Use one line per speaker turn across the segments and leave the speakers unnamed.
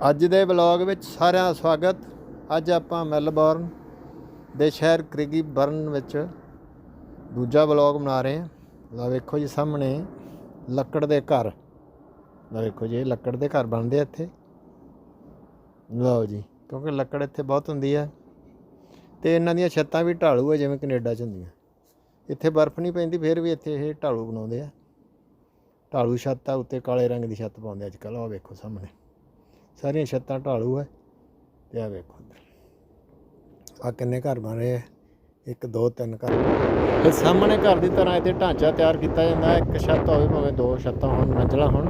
ਅੱਜ ਦੇ ਵਲੌਗ ਵਿੱਚ ਸਾਰਿਆਂ ਦਾ ਸਵਾਗਤ। ਅੱਜ ਆਪਾਂ ਮੈਲਬੌਰਨ ਦੇ ਸ਼ਹਿਰ ਕ੍ਰਿਗੀ ਬਰਨ ਵਿੱਚ ਦੂਜਾ ਵਲੌਗ ਬਣਾ ਰਹੇ ਹਾਂ। ਲਾ ਵੇਖੋ ਜੀ ਸਾਹਮਣੇ ਲੱਕੜ ਦੇ ਘਰ। ਲਾ ਵੇਖੋ ਜੀ, ਇਹ ਲੱਕੜ ਦੇ ਘਰ ਬਣਦੇ ਆ ਇੱਥੇ। ਲਓ ਜੀ, ਕਿਉਂਕਿ ਲੱਕੜ ਇੱਥੇ ਬਹੁਤ ਹੁੰਦੀ ਹੈ ਤੇ ਇਹਨਾਂ ਦੀਆਂ ਛੱਤਾਂ ਵੀ ਢਾਲੂ ਹੈ ਜਿਵੇਂ ਕੈਨੇਡਾ 'ਚ ਹੁੰਦੀਆਂ। ਇੱਥੇ ਬਰਫ਼ ਨਹੀਂ ਪੈਂਦੀ, ਫਿਰ ਵੀ ਇੱਥੇ ਇਹ ਢਾਲੂ ਬਣਾਉਂਦੇ ਆ। ਢਾਲੂ ਛੱਤ ਆ, ਉੱਤੇ ਕਾਲੇ ਰੰਗ ਦੀ ਛੱਤ ਪਾਉਂਦੇ ਅੱਜ ਕੱਲ੍ਹ। ਉਹ ਵੇਖੋ ਸਾਹਮਣੇ। ਸਾਰੀਆਂ ਛੱਤਾਂ ਢਾਲੂ ਹੈ ਤੇ ਆ ਵੇਖੋ ਆ ਕਿੰਨੇ ਘਰ ਬਣ ਰਹੇ ਆ ਇੱਕ, ਦੋ, ਤਿੰਨ ਘਰ। ਤੇ ਸਾਹਮਣੇ ਘਰ ਦੀ ਤਰ੍ਹਾਂ ਇੱਥੇ ਢਾਂਚਾ ਤਿਆਰ ਕੀਤਾ ਜਾਂਦਾ ਹੈ ਇੱਕ ਛੱਤ ਹੋਵੇ, ਭਾਵੇਂ ਦੋ ਛੱਤਾਂ ਹੋਣ, ਮੰਜ਼ਲਾ ਹੋਣ।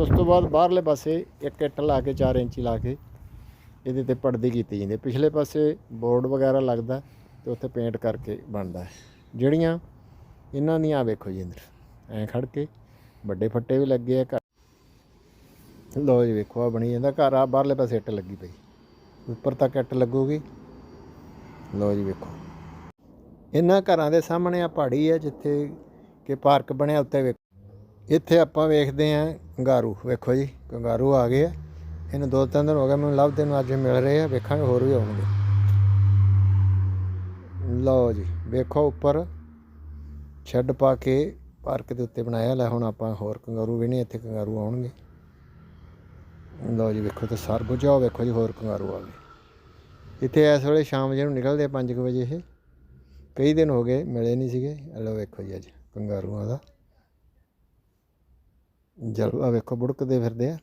ਉਸ ਤੋਂ ਬਾਅਦ ਬਾਹਰਲੇ ਪਾਸੇ ਇੱਕ ਇੱਟ ਲਾ ਕੇ 4 ਇੰਚੀ ਲਾ ਕੇ ਇਹਦੇ ਤੇ ਪਰਦੀ ਕੀਤੀ ਜਾਂਦੀ ਹੈ ਪਿਛਲੇ ਪਾਸੇ ਬੋਰਡ ਵਗੈਰਾ ਲੱਗਦਾ ਤੇ ਉੱਥੇ ਪੇਂਟ ਕਰਕੇ ਬਣਦਾ ਹੈ ਜਿਹੜੀਆਂ ਇਹਨਾਂ ਦੀਆਂ, ਆਹ ਵੇਖੋ ਜੀ ਅੰਦਰ। ਐਂ ਖੜ ਕੇ ਵੱਡੇ ਫੱਟੇ ਵੀ ਲੱਗੇ ਆ ਘਰ। ਲੋ ਜੀ ਵੇਖੋ ਆ ਬਣੀ ਜਾਂਦਾ ਘਰ ਆ ਬਾਹਰਲੇ ਪਾਸੇ ਇੱਟ ਲੱਗੀ ਪਈ। ਉੱਪਰ ਤੱਕ ਇੱਟ ਲੱਗੂਗੀ। ਲੋ ਜੀ ਵੇਖੋ। ਇਹਨਾਂ ਘਰਾਂ ਦੇ ਸਾਹਮਣੇ ਆ ਪਹਾੜੀ ਹੈ ਜਿੱਥੇ ਕਿ ਪਾਰਕ ਬਣਿਆ ਉੱਤੇ ਵੇਖੋ। ਇੱਥੇ ਆਪਾਂ ਵੇਖਦੇ ਆਂ ਕੰਗਾਰੂ ਵੇਖੋ ਜੀ ਕੰਗਾਰੂ ਆ ਗਏ ਆ। ਇਹਨੂੰ ਦੋ ਤਿੰਨ ਦਿਨ ਹੋ ਗਏ, ਮੈਨੂੰ ਲੱਭਦੇ ਨੂੰ ਅੱਜ ਮਿਲ ਰਹੇ ਆ। ਵੇਖਾਂਗੇ, ਹੋਰ ਵੀ ਆਉਣਗੇ। ਲਓ ਜੀ, ਵੇਖੋ ਉੱਪਰ। ਛੱਡ ਪਾ ਕੇ ਪਾਰਕ ਦੇ ਉੱਤੇ ਬਣਾਇਆ। ਲੈ ਹੁਣ ਆਪਾਂ ਹੋਰ ਕੰਗਾਰੂ ਵੀ ਨਹੀਂ ਇੱਥੇ ਕੰਗਾਰੂ ਆਉਣਗੇ। ਲਓ ਜੀ, ਵੇਖੋ ਤੇ ਸਰਬੁਜਾ ਵੇਖੋ ਜੀ, ਹੋਰ ਕੰਗਾਰੂ ਆ ਗਏ। ਇੱਥੇ ਇਸ ਵੇਲੇ ਸ਼ਾਮ ਜਿਹਨੂੰ ਨਿਕਲਦੇ ਆ 5 ਵਜੇ ਇਹ। ਕਈ ਦਿਨ ਹੋ ਗਏ ਮਿਲੇ ਨਹੀਂ ਸੀਗੇ। ਲਓ ਵੇਖੋ ਜੀ ਅੱਜ ਕੰਗਾਰੂਆਂ ਦਾ। ਜਲਵਾ ਵੇਖੋ ਬੁੜਕਦੇ ਫਿਰਦੇ ਆ।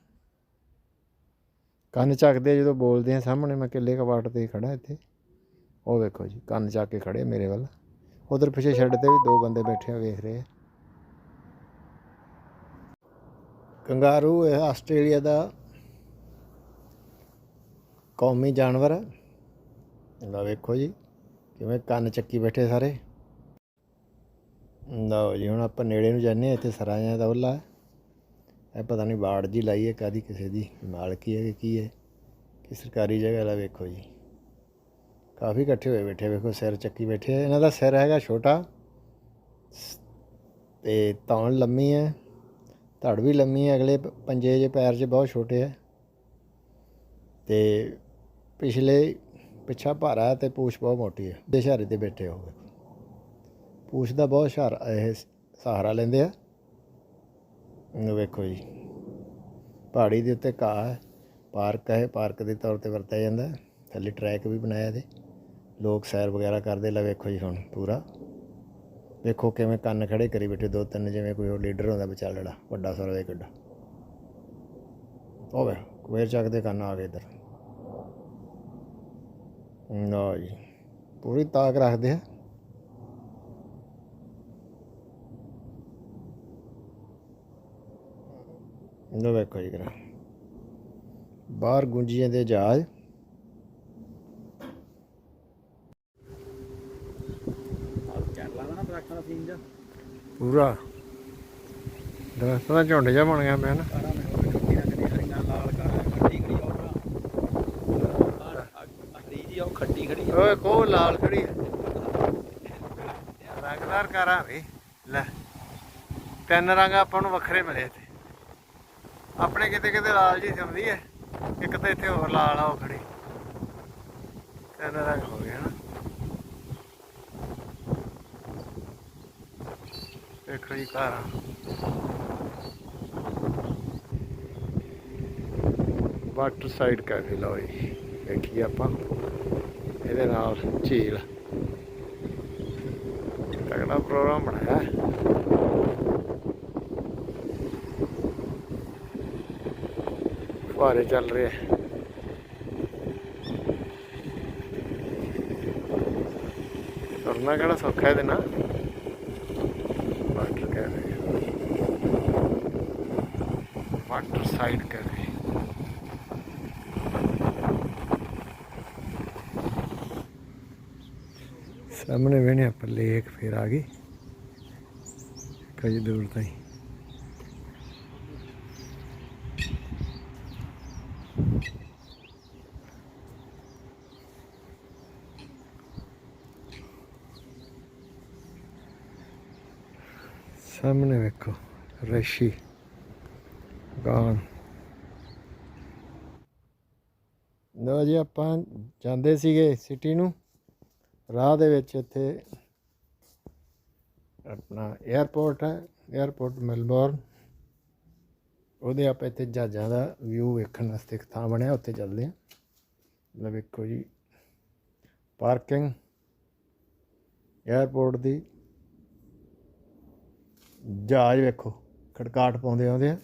ਕੰਨ ਚੱਕਦੇ ਆ ਜਦੋਂ ਬੋਲਦੇ ਆ ਸਾਹਮਣੇ, ਮੈਂ ਕਿੱਲੇ ਕਵਾਟ ਤੇ ਖੜਾ ਇੱਥੇ। ਉਹ ਵੇਖੋ ਜੀ, ਕੰਨ ਚੱਕ ਕੇ ਖੜੇ ਮੇਰੇ ਵੱਲ। ਉਧਰ ਪਿੱਛੇ ਛੱਡ ਤੇ ਵੀ ਦੋ ਬੰਦੇ ਬੈਠੇ ਆ, ਵੇਖ ਰਹੇ ਆ। ਕੰਗਾਰੂ ਇਹ ਆਸਟ੍ਰੇਲੀਆ ਦਾ ਕੌਮੀ ਜਾਨਵਰ। ਹੈ ਲਓ ਵੇਖੋ ਜੀ, ਕਿਵੇਂ ਕੰਨ ਚੱਕੀ ਬੈਠੇ ਸਾਰੇ। ਲਓ ਜੀ, ਹੁਣ ਆਪਾਂ ਨੇੜੇ ਨੂੰ ਜਾਂਦੇ ਹਾਂ, ਇੱਥੇ ਸਰਾਇਆਂ ਦਾ ਉੱਲਾ ਇਹ ਪਤਾ ਨਹੀਂ ਬਾੜ ਜੀ ਲਾਈ ਹੈ ਕਾਦੀ ਕਿਸੇ ਦੀ ਮਾਲਕੀ ਹੈ ਕਿ ਕੀ ਹੈ, ਕਿ ਸਰਕਾਰੀ ਜਗ੍ਹਾ ਲਾ ਵੇਖੋ ਜੀ। ਕਾਫੀ ਇਕੱਠੇ ਹੋਏ ਬੈਠੇ, ਵੇਖੋ ਸਿਰ ਚੱਕੀ ਬੈਠੇ ਆ। ਇਹਨਾਂ ਦਾ ਸਿਰ ਹੈਗਾ ਛੋਟਾ, ਤੇ ਤੌਣ ਲੰਮੀ ਹੈ, ਧੜ ਵੀ ਲੰਮੀ ਹੈ, ਅਗਲੇ ਪੰਜੇ ਜੇ ਪੈਰ 'ਚ ਬਹੁਤ ਛੋਟੇ ਹੈ। ਤੇ ਪਿਛਲੇ ਪਿੱਛਾ ਭਾਰਾ ਹੈ ਤੇ ਪੂਛ ਬਹੁਤ ਮੋਟੀ ਹੈ ਦੇ ਤੇ ਬੈਠੇ ਹੋਵੇ ਪੂਛ ਦਾ ਬਹੁਤ ਸਹਾਰਾ ਇਹ ਸਹਾਰਾ ਲੈਂਦੇ ਆ। ਵੇਖੋ ਜੀ, ਪਹਾੜੀ ਦੇ ਉੱਤੇ ਘਾਹ ਹੈ, ਪਾਰਕ ਹੈ, ਪਾਰਕ ਦੇ ਤੌਰ ਤੇ ਵਰਤਿਆ ਜਾਂਦਾ ਥੱਲੇ ਟਰੈਕ ਵੀ ਬਣਾਇਆ ਇਹਦੇ। ਲੋਕ ਸੈਰ ਵਗੈਰਾ ਕਰਦੇ, ਲੈ ਵੇਖੋ ਜੀ ਹੁਣ ਪੂਰਾ। ਵੇਖੋ ਕਿਵੇਂ ਕੰਨ ਖੜੇ ਕਰੀ ਬੈਠੇ, ਦੋ ਤਿੰਨ ਜਿਵੇਂ ਕੋਈ ਉਹ ਲੀਡਰ ਹੁੰਦਾ ਵਿਚਾਲੜਾ, ਵੱਡਾ ਸਰਵੇ ਕਿੱਡਾ ਹੋਵੇ ਕੁਵੇਰ ਚੱਕਦੇ ਕੰਨ ਆ ਗਏ ਇੱਧਰ। ਲਓ ਜੀ। ਪੂਰੀ ਤਾਕ ਰੱਖਦੇ ਆ। ਲੋ ਵੇਖੋ ਜੀ ਕਰਾ। ਬਾਹਰ ਗੁੰਜੀ ਜਾਂਦੇ ਜਹਾਜ਼। ਪੂਰਾ। ਦਰਖਤਾਂ ਦਾ ਝੁੰਡ ਜਿਹਾ ਬਣ ਗਿਆ ਪਿਆ ਨਾ।
ਖੱਟੀ ਖੜੀ
ਓਏ ਕੋ ਲਾਲ ਖੜੀ ਹੈ ਰੰਗਦਾਰ ਕਾਰਾਂ ਵੀ, ਲੈ। ਤਿੰਨ ਰੰਗ ਆਪਾਂ ਨੂੰ ਵੱਖਰੇ ਮਿਲੇ ਇੱਥੇ। ਆਪਣੇ ਕਿਤੇ ਕਿਤੇ ਲਾਲ ਜੀ ਹੁੰਦੀ ਹੈ ਇੱਕ ਤਾਂ ਇੱਥੇ ਹੋਰ ਲਾਲ ਆ, ਉਹ ਖੜੀ। ਤਿੰਨ ਰੰਗ ਹੋ ਗਏ ਨਾ ਦੇਖੋ ਜੀ ਕਾਰਾਂ। ਵਾਟਰ ਸਾਈਡ ਕੈਫੇ ਲਓ ਜੀ। ਦੇਖੀ ਆਪਾਂ। ਇਹਦੇ ਨਾਲ ਝੀਲ ਤਗੜਾ ਪ੍ਰੋਗਰਾਮ ਬਣਾਇਆ ਫੁਹਾਰੇ ਚੱਲ ਰਹੇ ਆ। ਤੁਰਨਾ ਕਿਹੜਾ ਸੌਖਾ ਇਹਦੇ ਨਾਲ water cafe water side cafe ਸਾਹਮਣੇ ਵੇਣੇ ਆਪਾਂ ਲੇਕ ਫੇਰ ਆ ਗਈ। ਕਈ ਦੂਰ ਤਾਈਂ। ਸਾਹਮਣੇ ਵੇਖੋ, ਰਸ਼ੀ, ਗਾਨ। ਲੋ ਜੀ, ਆਪਾਂ ਜਾਂਦੇ ਸੀਗੇ ਸਿਟੀ ਨੂੰ। ਰਾਹ ਦੇ ਵਿੱਚ ਇੱਥੇ ਆਪਣਾ 에어ਪੋਰਟ ਹੈ 에어ਪੋਰਟ ਮੈਲਬੌਰਨ ਉਹਦੇ ਆਪਾਂ ਇੱਥੇ ਜਹਾਜ਼ਾਂ ਦਾ ਵਿਊ ਵੇਖਣ ਵਾਸਤੇ ਇੱਕ ਥਾਂ ਬਣਿਆ, ਉੱਥੇ ਚੱਲਦੇ ਆ ਮਤਲਬ ਵੇਖੋ ਜੀ ਪਾਰਕਿੰਗ 에어ਪੋਰਟ ਦੀ ਜਹਾਜ਼ ਵੇਖੋ, ਖੜਕਾਟ ਪਾਉਂਦੇ ਆਉਂਦੇ ਆ।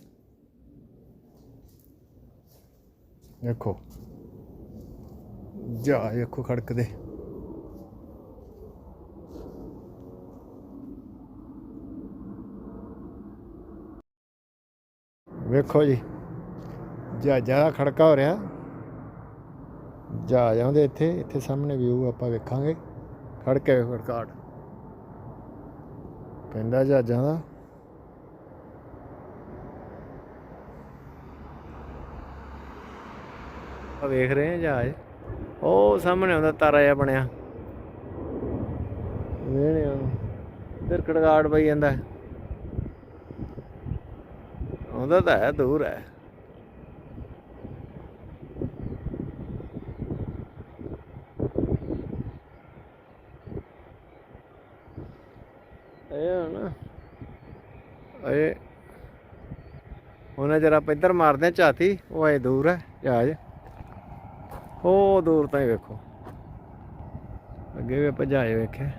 ਵੇਖੋ, ਜਹਾਜ਼ ਵੇਖੋ ਖੜਕਦੇ। ਵੇਖੋ ਜੀ। ਜਹਾਜ਼ਾਂ ਦਾ ਖੜਕਾ ਹੋ ਰਿਹਾ। ਜਹਾਜ਼ ਆਉਂਦੇ ਇੱਥੇ ਇੱਥੇ ਸਾਹਮਣੇ ਵਿਊ ਆਪਾਂ ਵੇਖਾਂਗੇ। ਖੜਕੇ ਖੜਕਾਟ ਪੈਂਦਾ ਜਹਾਜ਼ਾਂ ਦਾ। ਆ ਵੇਖ ਰਹੇ ਆ ਜਹਾਜ਼। ਉਹ ਸਾਹਮਣੇ ਆਉਂਦਾ ਤਾਰਾ ਜਿਹਾ ਬਣਿਆ। ਵੇਣੇ ਇੱਧਰ ਖੜਕਾਟ ਪਈ ਜਾਂਦਾ। ਆਉਂਦਾ ਤਾਂ ਹੈ, ਦੂਰ ਹੈ। ਇਹ ਹੁਣ ਇਹ ਉਹਨਾਂ ਜਰਾ ਆਪਾਂ ਇੱਧਰ ਮਾਰਦੇ ਆ ਝਾਤੀ, ਉਹ ਐ ਦੂਰ ਹੈ, ਜਹਾਜ਼। ਉਹ ਦੂਰ ਤਾਂ ਹੀ ਵੇਖੋ। ਅੱਗੇ ਵੀ ਆਪਾਂ ਜਹਾਜ਼ ਵੇਖਿਆ।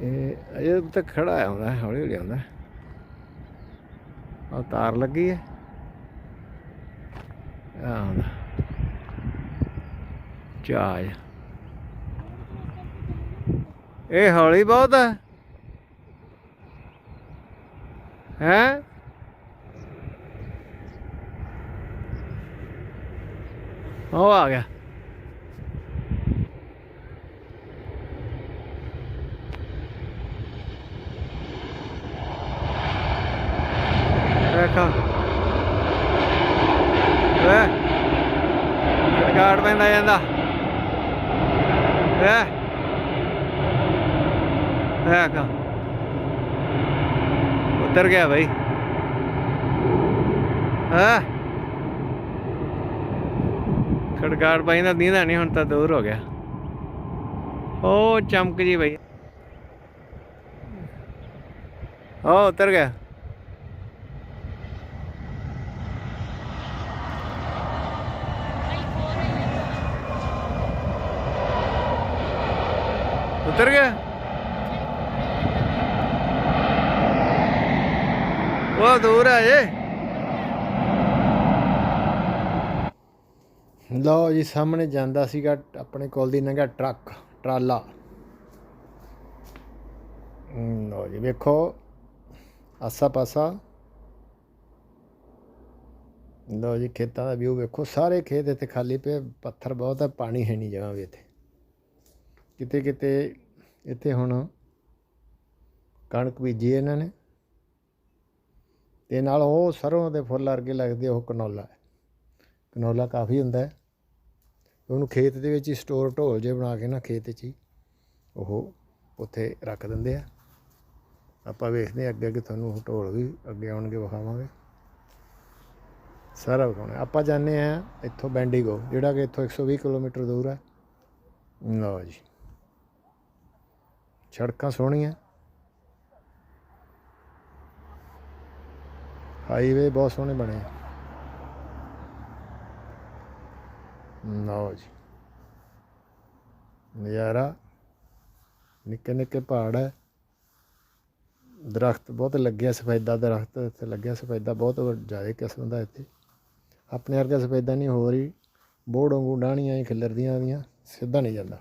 ਇਹ ਇਹ ਤਾਂ ਖੜਾ ਆਉਂਦਾ ਹੌਲੀ ਹੌਲੀ ਆਉਂਦਾ ਆ ਤਾਰ ਲੱਗੀ ਹੈ। ਆ ਆਉਂਦਾ ਇਹ ਹੌਲੀ ਬਹੁਤ ਹੈ। ਹੈ? ਉਹ ਆ ਗਿਆ ਦੇਖੋ ਵੇ ਗਾਰਡ ਪੈਂਦਾ ਜਾਂਦਾ। ਵੇ ਦੇਖੋ ਉਤਰ ਗਿਆ ਭਾਈ ਹਾਂ। ਖੜਗਾੜ ਭਾਈ ਦਾ ਦੀਦਾ ਨਹੀਂ ਹੁਣ ਤਾਂ ਦੂਰ ਹੋ ਗਿਆ। ਉਹ ਚਮਕ ਜੀ ਭਾਈ ਉਹ ਉਤਰ ਗਿਆ। ਉਤਰ ਗਿਆ। ਉਹ ਦੂਰ ਆ ਜੇ ਲਓ ਜੀ, ਸਾਹਮਣੇ ਜਾਂਦਾ ਸੀਗਾ ਆਪਣੇ ਕੋਲ ਦੀ ਨੰਗਾ ਟਰੱਕ, ਟਰਾਲਾ। ਲਓ ਜੀ, ਵੇਖੋ ਆਸਾ ਪਾਸਾ ਲਓ ਜੀ, ਖੇਤਾਂ ਦਾ ਵਿਊ ਵੇਖੋ, ਸਾਰੇ ਖੇਤ ਇੱਥੇ ਖਾਲੀ ਪਏ, ਪੱਥਰ ਬਹੁਤ ਹੈ ਪਾਣੀ ਹੈ ਨਹੀਂ ਜਗ੍ਹਾ ਵੀ ਇੱਥੇ। ਕਿਤੇ ਕਿਤੇ ਇੱਥੇ ਹੁਣ ਕਣਕ ਬੀਜੀ ਇਹਨਾਂ ਨੇ ਤੇ ਨਾਲ ਉਹ ਸਰੋਂ ਦੇ ਫੁੱਲ ਵਰਗੇ ਲੱਗਦੇ, ਉਹ ਕਨੌਲਾ ਕਨੋਲਾ ਕਾਫੀ ਹੁੰਦਾ ਹੈ। ਉਹਨੂੰ ਖੇਤ ਦੇ ਵਿੱਚ ਹੀ ਸਟੋਰ ਢੋਲ ਜੇ ਬਣਾ ਕੇ ਨਾ ਖੇਤ 'ਚ ਹੀ ਉਹ ਉੱਥੇ ਰੱਖ ਦਿੰਦੇ ਆ। ਆਪਾਂ ਵੇਖਦੇ ਹਾਂ ਅੱਗੇ ਅੱਗੇ ਤੁਹਾਨੂੰ ਉਹ ਢੋਲ ਵੀ ਅੱਗੇ ਆਉਣਗੇ ਵਿਖਾਵਾਂਗੇ। ਸਾਰਾ ਵਿਖਾਉਣਾ ਆਪਾਂ ਜਾਂਦੇ ਆ ਇੱਥੋਂ ਬੈਂਡੀਗੋ, ਜਿਹੜਾ ਕਿ ਇੱਥੋਂ 120 ਕਿਲੋਮੀਟਰ ਦੂਰ ਹੈ। ਲਓ ਜੀ। ਸੜਕਾਂ ਸੋਹਣੀਆਂ। ਹਾਈਵੇ ਬਹੁਤ ਸੋਹਣੇ ਬਣੇ ਆ। ਲਓ ਜੀ। ਨਜ਼ਾਰਾ ਨਿੱਕੇ ਨਿੱਕੇ ਪਹਾੜ ਹੈ। ਦਰਖਤ ਬਹੁਤ ਲੱਗਿਆ ਸਫੈਦਾ ਦਰਖਤ ਇੱਥੇ ਲੱਗਿਆ ਸਫੈਦਾ ਬਹੁਤ ਜ਼ਿਆਦਾ ਕਿਸਮ ਦਾ ਇੱਥੇ। ਆਪਣੇ ਵਰਗਾ ਸਫੈਦਾ ਨਹੀਂ ਹੋ ਰਹੀ ਬੋੜ ਵਾਂਗੂ ਡਾਣੀਆਂ ਹੀ ਖਿਲਰਦੀਆਂ ਉਹਦੀਆਂ, ਸਿੱਧਾ ਨਹੀਂ ਜਾਂਦਾ।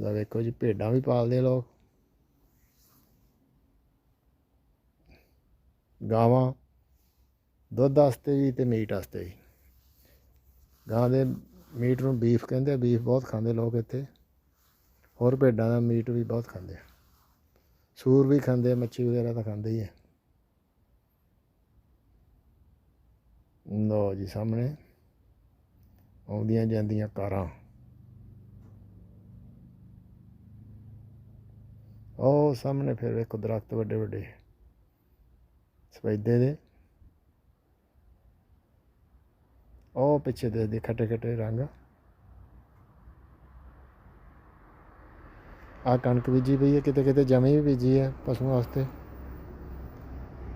ਲੈ ਵੇਖੋ ਜੀ, ਭੇਡਾਂ ਵੀ ਪਾਲਦੇ ਲੋਕ। ਗਾਵਾਂ, ਦੁੱਧ ਵਾਸਤੇ ਵੀ ਤੇ ਮੀਟ ਵਾਸਤੇ ਵੀ। ਗਾਂ ਦੇ ਮੀਟ ਨੂੰ ਬੀਫ ਕਹਿੰਦੇ ਆ, ਬੀਫ ਬਹੁਤ ਖਾਂਦੇ ਲੋਕ ਇੱਥੇ। ਹੋਰ ਭੇਡਾਂ ਦਾ ਮੀਟ ਵੀ ਬਹੁਤ ਖਾਂਦੇ ਆ। ਸੂਰ ਵੀ ਖਾਂਦੇ ਆ, ਮੱਛੀ ਵਗੈਰਾ ਤਾਂ ਖਾਂਦੇ ਹੀ ਆ। ਲਓ ਜੀ ਸਾਹਮਣੇ, ਆਉਂਦੀਆਂ ਜਾਂਦੀਆਂ ਕਾਰਾਂ। ਉਹ ਸਾਹਮਣੇ ਫਿਰ ਵੇਖੋ ਦਰਖਤ ਵੱਡੇ ਵੱਡੇ ਸਫੈਦੇ ਦੇ। ਉਹ ਪਿੱਛੇ ਦੇ ਦੇ ਖੱਟੇ ਖੱਟੇ ਰੰਗ। ਆ ਕਣਕ ਬੀਜੀ ਪਈ ਹੈ, ਕਿਤੇ ਕਿਤੇ ਜਮੀ ਵੀ ਬੀਜੀ ਹੈ ਪਸ਼ੂਆਂ ਵਾਸਤੇ।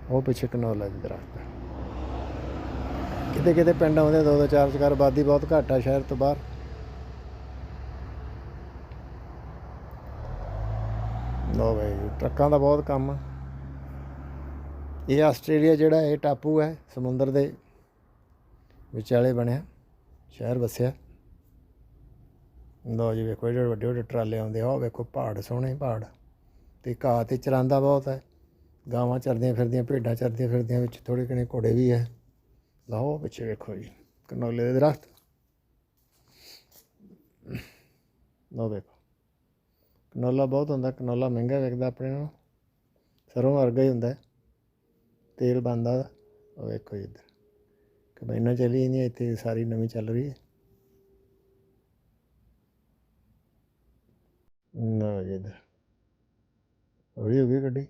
ਉਹ ਪਿੱਛੇ ਕਨੌਲਾ ਦੀ ਦਰਖਤ ਕਿਤੇ ਕਿਤੇ ਪਿੰਡ ਆਉਂਦੇ ਦੋ ਦੋ ਚਾਰ ਚਾਰ ਆਬਾਦੀ ਬਹੁਤ ਘੱਟ ਆ ਸ਼ਹਿਰ ਤੋਂ ਬਾਹਰ ਲੋ ਬਈ ਟਰੱਕਾਂ ਦਾ ਬਹੁਤ ਕੰਮ ਇਹ ਆਸਟ੍ਰੇਲੀਆ ਜਿਹੜਾ ਇਹ ਟਾਪੂ ਹੈ, ਸਮੁੰਦਰ ਦੇ ਵਿਚਾਲੇ ਬਣਿਆ, ਸ਼ਹਿਰ ਵਸਿਆ। ਲੋ ਜੀ ਵੇਖੋ, ਜਿਹੜੇ ਵੱਡੇ ਵੱਡੇ ਟਰਾਲੇ ਆਉਂਦੇ ਆ ਉਹ ਵੇਖੋ ਪਹਾੜ, ਸੋਹਣੇ ਪਹਾੜ। ਤੇ ਘਾਹ ਤੇ ਚਰਾਂਦਾ ਬਹੁਤ ਹੈ। ਗਾਵਾਂ ਚਰਦੀਆਂ ਫਿਰਦੀਆਂ, ਭੇਡਾਂ ਚਰਦੀਆਂ ਫਿਰਦੀਆਂ ਵਿੱਚ ਥੋੜੇ ਕਣੇ ਘੋੜੇ ਵੀ ਹੈ। ਲਾਓ ਪਿੱਛੇ ਵੇਖੋ ਜੀ, ਕਨੋਲੇ ਦੇ ਦਰਖਤ। ਲਓ ਵੇਖੋ। ਕਨੋਲਾ ਬਹੁਤ ਹੁੰਦਾ, ਕਨੋਲਾ ਮਹਿੰਗਾ ਵਿਕਦਾ ਆਪਣੇ ਨਾਲ। ਸਰੋਂ ਵਰਗਾ ਹੀ ਹੁੰਦਾ। ਤੇਲ ਬਣਦਾ ਉਹ ਵੇਖੋ ਜੀ ਇੱਧਰ। ਕਬੈਨਾ ਚੱਲੀ ਨਹੀਂ ਇੱਥੇ ਸਾਰੀ ਨਵੀਂ ਚੱਲ ਰਹੀ ਹੈ। ਨਾ ਜੀ ਇੱਧਰ। ਹੌਲੀ ਹੋ ਗਈ ਗੱਡੀ?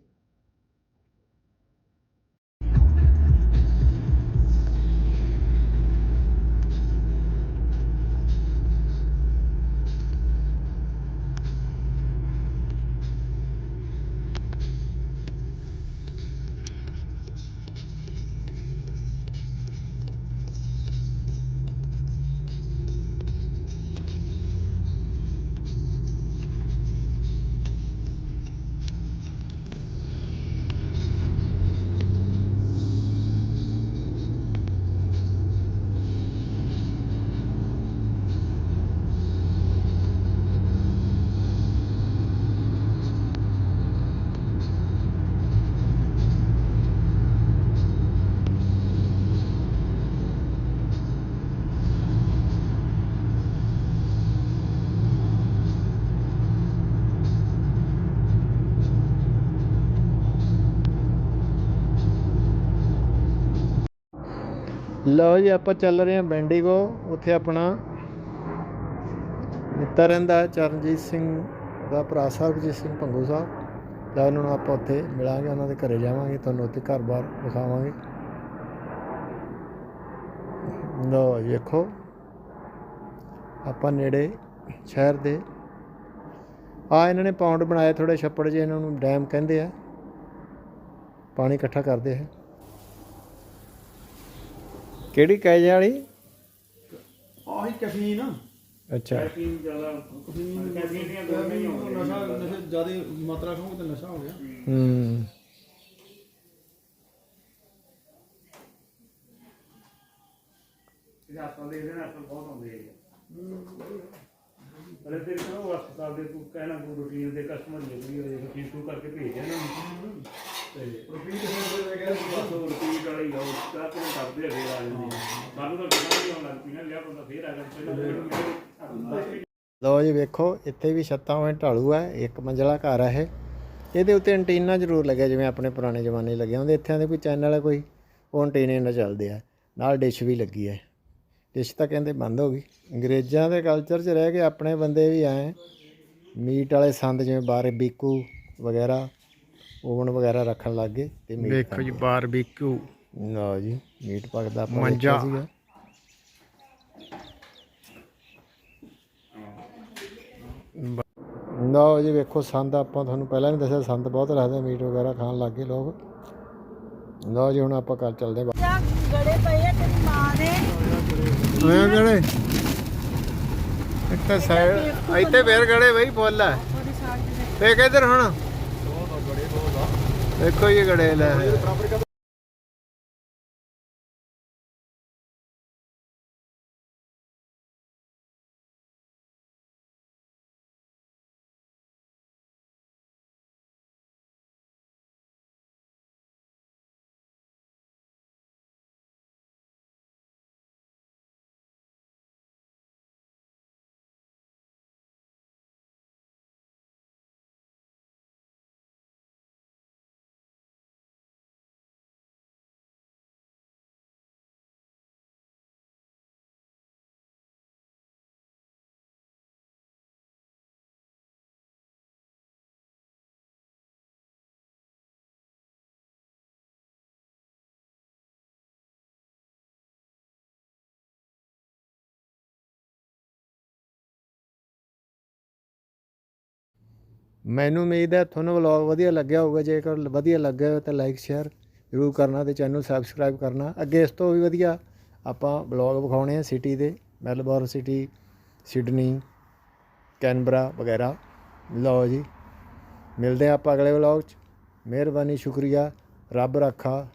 ਲਓ ਜੀ, ਆਪਾਂ ਚੱਲ ਰਹੇ ਹਾਂ ਬੈਂਡੀਗੋ। ਉੱਥੇ ਆਪਣਾ ਮਿੱਤਰ ਰਹਿੰਦਾ ਚਰਨਜੀਤ ਸਿੰਘ ਦਾ ਭਰਾ, ਸਰਬਜੀਤ ਸਿੰਘ ਭੰਗੂ ਸਾਹਿਬ। ਤਾਂ ਉਹਨਾਂ ਨੂੰ ਆਪਾਂ ਉੱਥੇ ਮਿਲਾਂਗੇ, ਉਹਨਾਂ ਦੇ ਘਰੇ ਜਾਵਾਂਗੇ, ਤੁਹਾਨੂੰ ਉੱਥੇ ਘਰ-ਬਾਰ ਦਿਖਾਵਾਂਗੇ ਲਓ ਜੀ, ਵੇਖੋ। ਆਪਾਂ ਨੇੜੇ ਸ਼ਹਿਰ ਦੇ ਆ, ਇਹਨਾਂ ਨੇ ਪਾਉਂਡ ਬਣਾਏ ਥੋੜੇ ਛੱਪੜ ਜਿਹੇ ਇਹਨਾਂ ਨੂੰ ਡੈਮ ਕਹਿੰਦੇ ਆ। ਪਾਣੀ ਇਕੱਠਾ ਕਰਦੇ ਆ। ਕਿਹੜੀ ਕਾਇਜੇ ਵਾਲੀ?
ਆਹੀ ਕੈਫੀਨ।
ਅੱਛਾ।
ਕੈਫੀਨ ਜ਼ਿਆਦਾ
ਕੈਫੀਨ
ਕੈਫੀਨ ਦੀਆਂ ਗੋਲੀਆਂ ਹੀ
ਨਸ਼ਾ
ਆਉਂਦੀਆਂ
ਨਸ਼ਾ ਜ਼ਿਆਦਾ ਮਾਤਰਾ ਖਾਓਗੇ ਤਾਂ ਨਸ਼ਾ ਹੋ ਗਿਆ।
ਹੂੰ।
ਇਹ ਹਸਪਤਾਲ ਦੇ ਇਹਦੇ ਨਾਲ ਹਸਪਤਾਲ ਬਹੁਤ ਆਉਂਦੇ ਆ। ਅਰੇ ਤੇਰੇ ਕੋਲ ਉਹ ਹਸਪਤਾਲ ਦੇ ਤੂੰ ਕਹਿਣਾ ਕੋਈ ਰੂਟੀਨ ਦੇ ਕਸਟਮਰ ਨਹੀਂ ਉਹ ਫੀਸ ਤੂੰ ਕਰਕੇ ਭੇਜ ਦੇਣਾ ਤੇ
ਰਿਪੀਟ ਹੋ ਗਿਆ
ਬਸ ਉਹ ਰੂਟੀਨ ਵਾਲੀ ਆ ਉਹ ਚਾਹ ਤੇ ਕਰਦੇ ਆ ਫੇਰ ਆ ਜਾਂਦੇ ਆ। ਸਾਨੂੰ ਤਾਂ ਪਤਾ ਨਹੀਂ ਆਉਣ ਲੱਗ ਪਈ ਨਾ ਲਿਆ ਬੰਦਾ ਫੇਰ ਆ ਗਿਆ ਪਹਿਲਾਂ
ਲਓ ਜੀ ਵੇਖੋ ਇੱਥੇ ਵੀ ਛੱਤਾਂ ਹੋਏ ਢਾਲੂ ਹੈ ਇੱਕ ਮੰਜ਼ਲਾ ਘਰ ਹੈ ਇਹ। ਇਹਦੇ ਉੱਤੇ ਐਂਟੀਨਾ ਜ਼ਰੂਰ ਲੱਗਿਆ ਜਿਵੇਂ ਆਪਣੇ ਪੁਰਾਣੇ ਜ਼ਮਾਨੇ 'ਚ ਲੱਗਿਆ ਹੁੰਦੇ। ਇੱਥੇ ਦੇ ਕੋਈ ਚੈਨਲ ਹੈ ਕੋਈ ਉਹ ਐਂਟੀਨੇ ਨਾਲ ਚੱਲਦੇ ਆ। ਨਾਲ ਡਿਸ਼ ਵੀ ਲੱਗੀ ਹੈ ਡਿਸ਼ ਤਾਂ ਕਹਿੰਦੇ ਬੰਦ ਹੋ ਗਈ। ਅੰਗਰੇਜ਼ਾਂ ਦੇ ਕਲਚਰ 'ਚ ਰਹਿ ਕੇ ਆਪਣੇ ਬੰਦੇ ਵੀ ਆਏ ਮੀਟ ਵਾਲੇ ਸੰਦ ਜਿਵੇਂ ਬਾਰਬੀਕੂ ਵਗੈਰਾ ਓਵਨ ਵਗੈਰਾ ਰੱਖਣ ਲੱਗ ਗਏ ਤੇ ਮੀਟ
ਵੇਖੋ ਜੀ ਬਾਰਬੀਕਿਊ
ਲਓ ਜੀ ਮੀਟ ਪੱਕਦਾ ਆਪਾਂ
ਮੰਜਾ।
ਦੇਖਿਆ ਸੀਗਾ। ਲਓ ਜੀ ਵੇਖੋ ਸੰਦ ਆਪਾਂ ਤੁਹਾਨੂੰ ਪਹਿਲਾਂ ਨਹੀਂ ਦੱਸਿਆ ਸੰਦ ਬਹੁਤ ਰੱਖਦੇ ਮੀਟ ਵਗੈਰਾ ਖਾਣ ਲੱਗ ਗਏ ਲੋਕ। ਲਓ ਜੀ ਹੁਣ ਆਪਾਂ ਕੱਲ ਚੱਲਦੇ ਹਾਂ
ਜਾਂ ਗੜੇ ਪਏ ਆ ਤੇਰੀ ਮਾਂ ਨੇ।
ਓਏ ਗੜੇ? ਇੱਥੇ ਸਾਈਡ ਇੱਥੇ ਫੇਰ ਗੜੇ ਬਈ ਫੁੱਲ ਵੇ ਕਿੱਧਰ ਹੁਣ। ਦੇਖੋ ਇਹ ਗੜੇ ਲੈ ਮੈਨੂੰ ਉਮੀਦ ਹੈ ਤੁਹਾਨੂੰ ਵਲੌਗ ਵਧੀਆ ਲੱਗਿਆ ਹੋਊਗਾ, ਜੇਕਰ ਵਧੀਆ ਲੱਗਿਆ ਹੋਵੇ ਤਾਂ ਲਾਈਕ ਸ਼ੇਅਰ ਜ਼ਰੂਰ ਕਰਨਾ ਤੇ ਚੈਨਲ ਸਬਸਕ੍ਰਾਈਬ ਕਰਨਾ। ਅੱਗੇ ਇਸ ਤੋਂ ਵੀ ਵਧੀਆ ਆਪਾਂ ਵਲੌਗ ਵਿਖਾਉਣੇ ਆ ਸਿਟੀ ਦੇ ਮੈਲਬੌਰਨ ਸਿਟੀ ਸਿਡਨੀ ਕੈਨਬਰਾ ਵਗੈਰਾ। ਲਓ ਜੀ, ਮਿਲਦੇ ਹਾਂ ਆਪਾਂ ਅਗਲੇ ਵਲੌਗ 'ਚ। ਮਿਹਰਬਾਨੀ, ਸ਼ੁਕਰੀਆ। ਰੱਬ ਰਾਖਾ।